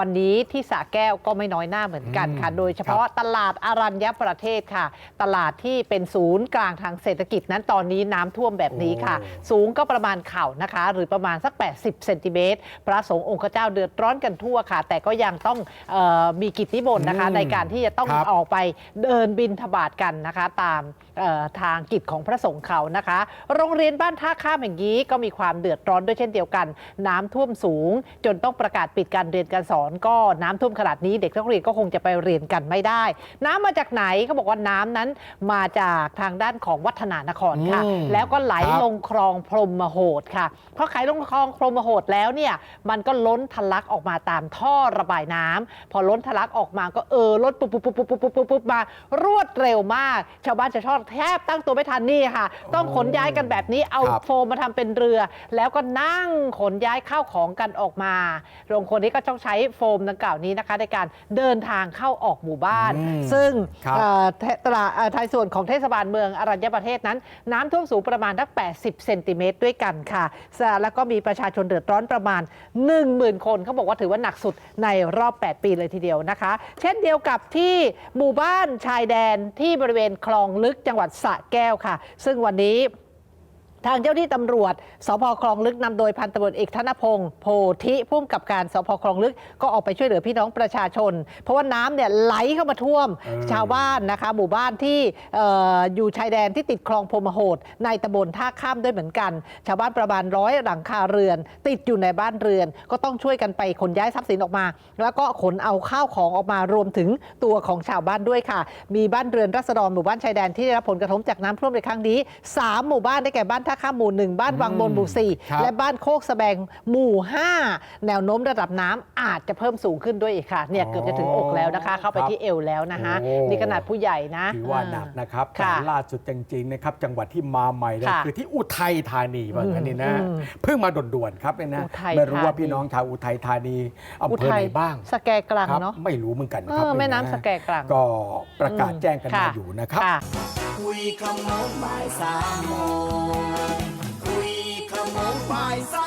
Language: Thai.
วันนี้ที่สระแก้วก็ไม่น้อยหน้าเหมือนกันค่ะอืมโดยเฉพาะตลาดอารัญญประเทศค่ะ ตลาดที่เป็นศูนย์กลางทางเศรษฐกิจนั้นตอนนี้น้ำท่วมแบบนี้ค่ะโอ้สูงก็ประมาณเข่านะคะ หรือประมาณสัก 80 เซนติเมตร พระสงฆ์องค์เจ้าเดือดร้อนกันทั่วค่ะ แต่ก็ยังต้องเออมีกิจนิมนต์นะคะอืมในการที่จะต้องครับออกไปเดินบินทบาทกันนะคะ ตามเอ่อทางกิจของพระสงฆ์เขานะคะ โรงเรียนบ้านท่าข้ามอย่างนี้ก็มีความเดือดร้อนด้วยเช่นเดียวกัน น้ำท่วมสูง จนต้องประกาศปิดการเรียนการสอนก็น้ำท่วมขนาดนี้เด็กนักเรียนก็คงจะไปเรียนกันไม่ได้ น้ำมาจากไหนเขาบอกว่าน้ำนั้นมาจากทางด้านของวัฒนานครค่ะอืมแล้วก็ไหลครับลงคลองพรหมโหดค่ะพอไหลลงคลองพรหมโหดแล้วเนี่ยมันก็ล้นทะลักออกมาตามท่อระบายน้ำพอล้นทะลักออกมาก็เออล้นปุ๊บปุ๊บปุ๊บปุ๊บปุ๊บปุ๊บปุ๊บมารวดเร็วมาก ชาวบ้านชาวช่องแทบตั้งตัวไม่ทันนี่ค่ะ ต้องขนย้ายกันแบบนี้เอาครับโฟมมาทำเป็นเรือ แล้วก็นั่งขนย้ายข้าวของกันออกมาโรงคนนี้ก็ต้องใช้โฟมดังกล่าวนี้นะคะในการเดินทางเข้าออกหมู่บ้าน อืมซึ่งครับเอ่อเทตลาดเอ่อไทยส่วนของเทศบาลเมืองอรัญญประเทศนั้น น้ำท่วมสูงประมาณทัก80 เซนติเมตรด้วยกันค่ะแล้วก็มีประชาชนเดือดร้อนประมาณ 10,000 คนเขาบอกว่าถือว่าหนักสุดในรอบ 8 ปีเลยทีเดียวนะคะ เช่นเดียวกับที่หมู่บ้านชายแดนที่บริเวณคลองลึกจังหวัดสระแก้วค่ะ ซึ่งวันนี้ ทางเจ้าที่ตำรวจสพคลองลึกนำโดยพันตำรวจเอกธนพงศ์โพธิพุ่มกับการสพคลองลึกก็ออกไปช่วยเหลือพี่น้องประชาชน เพราะว่าน้ำเนี่ยไหลเข้ามาท่วมเออชาวบ้านนะคะ หมู่บ้านที่เอ่ออยู่ชายแดนที่ติดคลองพรหมโหดในตำบลท่าข้ามด้วยเหมือนกัน ชาวบ้านประมาณร้อยหลังคาเรือน ติดอยู่ในบ้านเรือน ก็ต้องช่วยกันไปขนย้ายทรัพย์สินออกมา แล้วก็ขนเอาข้าวของออกมารวมถึงตัวของชาวบ้านด้วยค่ะ มีบ้านเรือนรัษฎรหมู่บ้านชายแดนที่ได้รับผลกระทบจากน้ำท่วมในครั้งนี้สามหมู่บ้านได้แก่บ้านท่าข้ามหมู่หนึ่งบ้านวังบนหมู่สี่ครับและบ้านโคกสะแบงหมู่ 5 แนวโน้มระดับน้ำอาจจะเพิ่มสูงขึ้นด้วยอีกค่ะเนี่ยเกือบจะถึงอกแล้วนะคะ เข้าไปครับที่เอวแล้วนะคะโอ้ นี่ขนาดผู้ใหญ่นะ ถือว่าหนักนะครับค่ะแต่ล่าสุดจริงๆนะครับ จังหวัดที่มาใหม่เลยค่ะคือที่อุทัยธานีว่างั้นนี่นะ อืมเพิ่งมาด่วนๆครับเนี่ยนะอุทัยไม่รู้ว่าธานี พี่น้องชาวอุทัยธานีอำเภอไหนบ้างสแกกลังครับเนาะไม่รู้เหมือนกันเอครับอแม่เยะน้ำสแกกลัง ก็ประกาศแจ้งกันมาค่ะ อยู่นะครับ ค่ะ คุยคำโน้นบ่ายสามโมง Bye.